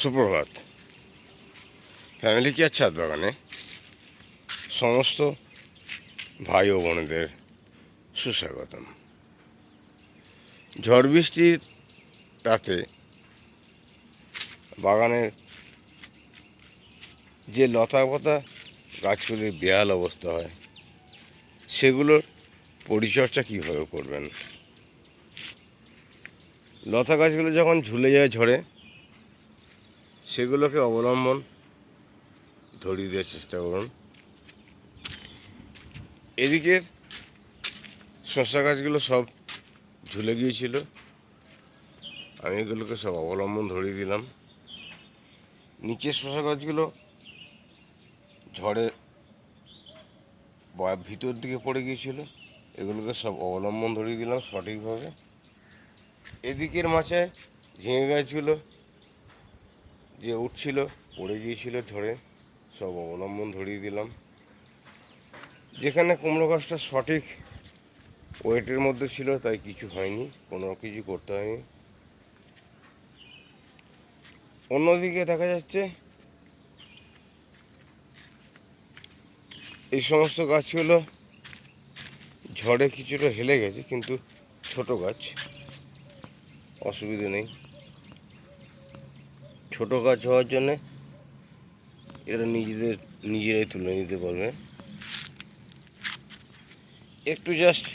সুপ্রভাত। Family care ছাদ বাগানে সমস্ত ভাই ও বোনেদের সুস্বাগতম। ঝড় বৃষ্টির রাতে বাগানের যে লতা পাতা গাছগুলির বেহাল অবস্থা হয়, সেগুলোর পরিচর্যা কীভাবে করবেন? লতা গাছগুলো যখন ঝুলে যায় ঝড়ে সেগুলোকে অবলম্বন ধরিয়ে দেওয়ার চেষ্টা করুন। এদিকের শশা গাছগুলো সব ঝুলে গিয়েছিল। আমি এগুলোকে সব অবলম্বন ধরিয়ে দিলাম। নিচের শসা গাছগুলো ঝড়ে ভিতর দিকে পড়ে গিয়েছিল। এগুলোকে সব অবলম্বন ধরিয়ে দিলাম সঠিকভাবে। এদিকের মাচায় ঝিঙে গাছগুলো যে উঠছিল, পড়ে গিয়েছিল ঝড়ে সব অবলম্বন ধরিয়ে দিলাম। যেখানে কুমড়ো গাছটা সঠিক ওয়েটের মধ্যে ছিল, তাই কিছু হয়নি, কোনো কিছু করতে হয়নি। অন্যদিকে দেখা যাচ্ছে, এই সমস্ত গাছগুলো ঝড়ে কিছুটা হেলে গেছে, কিন্তু ছোট গাছ, অসুবিধে নেই। ছোট গাছ হওয়ার জন্যে এরা নিজেদের, নিজেরাই তুলে নিতে পারবে। একটু জাস্ট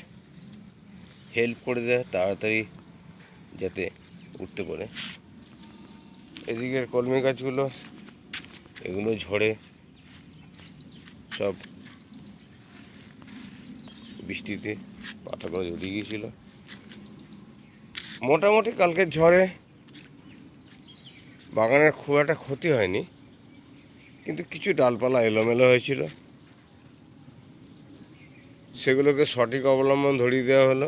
হেল্প করে দেয় তাড়াতাড়ি যাতে উঠতে পারে। এদিকের কলমি গাছগুলো, এগুলো ঝড়ে সব বৃষ্টিতে পাতাগুলো জড়িয়ে গিয়েছিল। মোটামুটি কালকের ঝড়ে বাগানের খুব একটা ক্ষতি হয়নি, কিন্তু কিছু ডালপালা এলোমেলো হয়েছিল। সেগুলোকে সঠিক অবলম্বন ধরিয়ে দেওয়া হলো।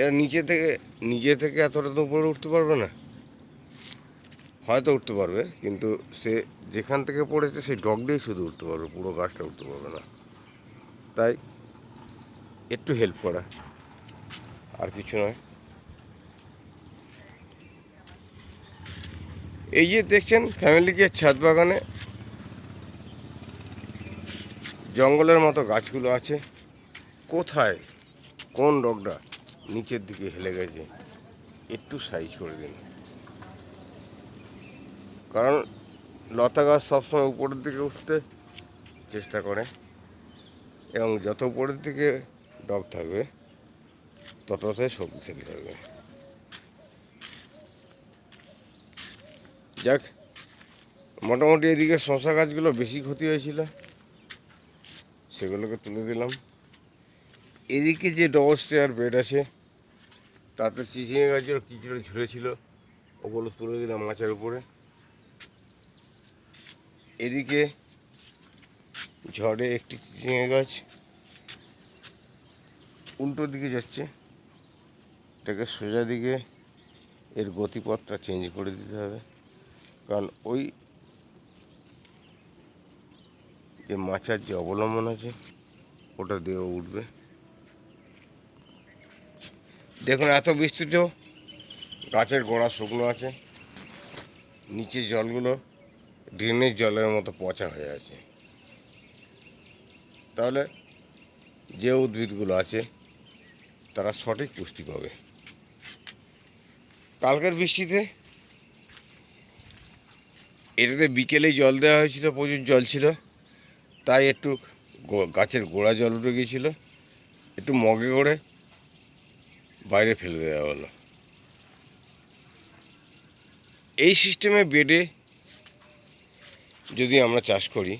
এরা নিচে থেকে, নিজে থেকে এতটা তো উপরে উঠতে পারবে না। হয়তো উঠতে পারবে, কিন্তু সে যেখান থেকে পড়েছে সেই ডগ শুধু উঠতে পারবে, পুরো গাছটা উঠতে পারবে না। তাই একটু হেল্প করা, আর কিছু নয়। এই যে দেখছেন ফ্যামিলিকে ছাদ বাগানে জঙ্গলের মতো গাছগুলো আছে। কোথায়? কোন ডগটা নিচের দিকে হেলে গেছে? একটু সাইজ করে দিন। কারণ লতা গাছ সবসময় উপরের দিকে উঠতে চেষ্টা করে এবং যত উপরের দিকে ডগ থাকবে, ততটাই শক্তিশালী থাকবে। যাক, মোটামুটি এদিকে শশা গাছগুলো বেশি ক্ষতি হয়েছিল, সেগুলোকে তুলে দিলাম। এদিকে যে ডবল স্টেয়ার বেড আছে, তাতে চিচিঙে গাছের কিছুটা ঝুলেছিল, ওগুলো তুলে দিলাম মাচার উপরে। এদিকে ঝড়ে একটি চিচিঙে গাছ, উল্টো দিকে যাচ্ছে, এটাকে সোজা দিকে এর গতিপথটা চেঞ্জ করে দিতে হবে। কারণ ওই যে মাচার যে অবলম্বন আছে, ওটা দিয়ে উঠবে। দেখুন, এত বৃষ্টিতেও গাছের গোড়া শুকনো আছে নিচে জলগুলো ড্রেনের জলের মতো পচা হয়ে আছে। তাহলে যে উদ্ভিদগুলো আছে, তারা সঠিক পুষ্টি পাবে। কালকের বৃষ্টিতে এটাতে বিকেলেই জল দেওয়া হয়েছিল, প্রচুর জল ছিল। তাই একটু গাছের গোড়া জল উঠে গিয়েছিল। একটু মগে করে বাইরে ফেলে দেওয়া হলো। এই সিস্টেমে বেডে যদি আমরা চাষ করি,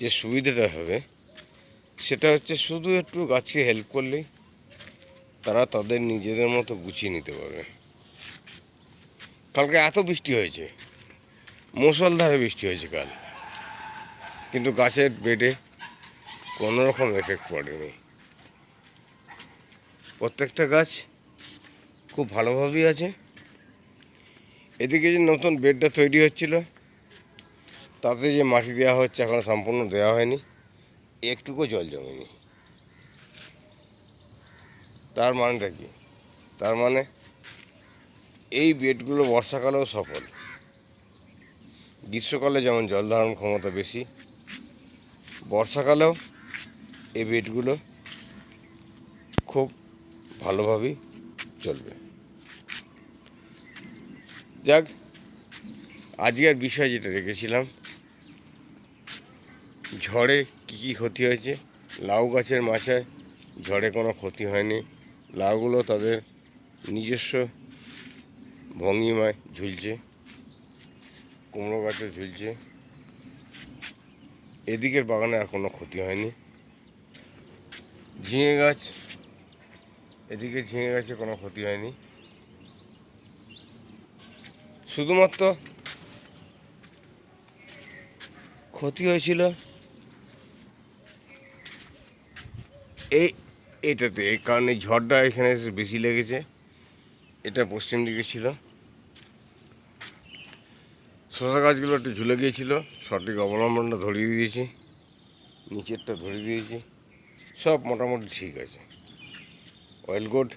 যে সুবিধাটা হবে, সেটা হচ্ছে শুধু একটু গাছকে হেল্প করলেই তারা তাদের নিজেদের মতো গুছিয়ে নিতে পারবে। কালকে এত বৃষ্টি হয়েছে। মুসলধারে বৃষ্টি হয়েছে কাল। কিন্তু গাছের বেডে কোনো রকম এফেক্ট পড়েনি। প্রত্যেকটা গাছ খুব ভালোভাবেই আছে। এদিকে যে নতুন বেডটা তৈরি হচ্ছিল, তাতে যে মাটি দেওয়া হচ্ছে এখন সম্পূর্ণ দেওয়া হয়নি, একটুকু জল জমেনি। তার মানেটা কি? তার মানে এই বেডগুলো বর্ষাকালেও সফল। গ্রীষ্মকালে যেমন জল ধারণ ক্ষমতা বেশি, বর্ষাকালেও এই বেডগুলো খুব ভালোভাবেই চলবে। যাক আজকের বিষয় যেটা রেখেছিলাম, ঝড়ে কী কী ক্ষতি হয়েছে? লাউ গাছের মাচায় ঝড়ে কোনো ক্ষতি হয়নি। লাউগুলো তাদের নিজস্ব ভঙ্গিমায় ঝুলছে। কুমড়ো গাছে ঝুলছে। এদিকের বাগানে আর কোনো ক্ষতি হয়নি। ঝিঙে গাছ, এদিকে ঝিঙে গাছে কোনো ক্ষতি হয়নি। শুধুমাত্র ক্ষতি হয়েছিল এই এটাতে, এই কারণে ঝড়টা এখানে বেশি লেগেছে। এটা পশ্চিম দিকে ছিল। শশা গাছগুলো একটু ঝুলে গিয়েছিল, সঠিক অবলম্বনটা ধরিয়ে দিয়েছি, নিচেরটা ধরিয়ে দিয়েছি, সব মোটামুটি ঠিক আছে। ওয়েল গুড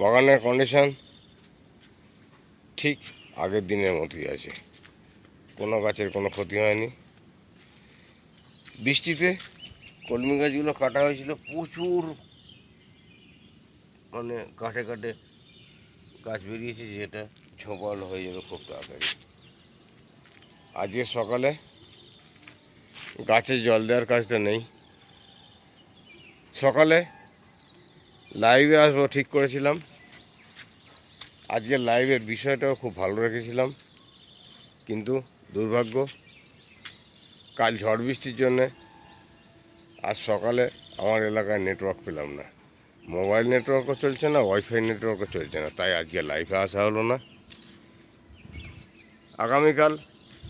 বাগানের কন্ডিশান ঠিক আগের দিনের মতোই আছে। কোনো গাছের কোনো ক্ষতি হয়নি। বৃষ্টিতে কলমি গাছগুলো কাটা হয়েছিল প্রচুর মানে কাঠে কাঠে গাছ বেরিয়েছে, যেটা ঝোপাল হয়ে যাবে খুব তাড়াতাড়ি। আজকে সকালে গাছে জল দেওয়ার কাজটা নেই। সকালে লাইভে আসব ঠিক করেছিলাম। আজকে লাইভের বিষয়টাও খুব ভালো রেখেছিলাম। কিন্তু দুর্ভাগ্য, কাল ঝড় বৃষ্টির জন্যে আজ সকালে আমার এলাকায় নেটওয়ার্ক পেলাম না। মোবাইল নেটওয়ার্কও চলছে না ওয়াইফাই নেটওয়ার্কও চলছে না। তাই আজকে লাইভে আসা হলো না। আগামীকাল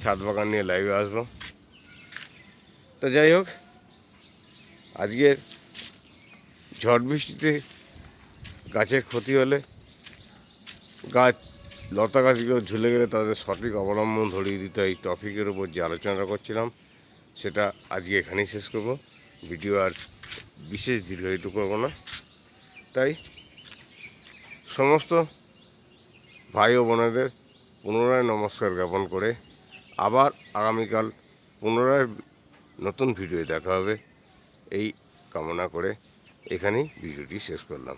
ছাদ বাগান নিয়ে লাইভে আসব। তো যাই হোক, আজকের ঝড় বৃষ্টিতে গাছের ক্ষতি হলে গাছ, লতা গাছগুলো ঝুলে গেলে তাদের সঠিক অবলম্বন ধরিয়ে দিতে হয়। টপিকের উপর যে আলোচনাটা করছিলাম, সেটা আজকে এখানেই শেষ করব। ভিডিও আর বিশেষ দীর্ঘায়িত করব না। তাই সমস্ত ভাই ও বোনেদের পুনরায় নমস্কার জ্ঞাপন করে আবার আগামীকাল পুনরায় নতুন ভিডিও দেখা হবে। এই কামনা করে এখানেই ভিডিওটি শেষ করলাম।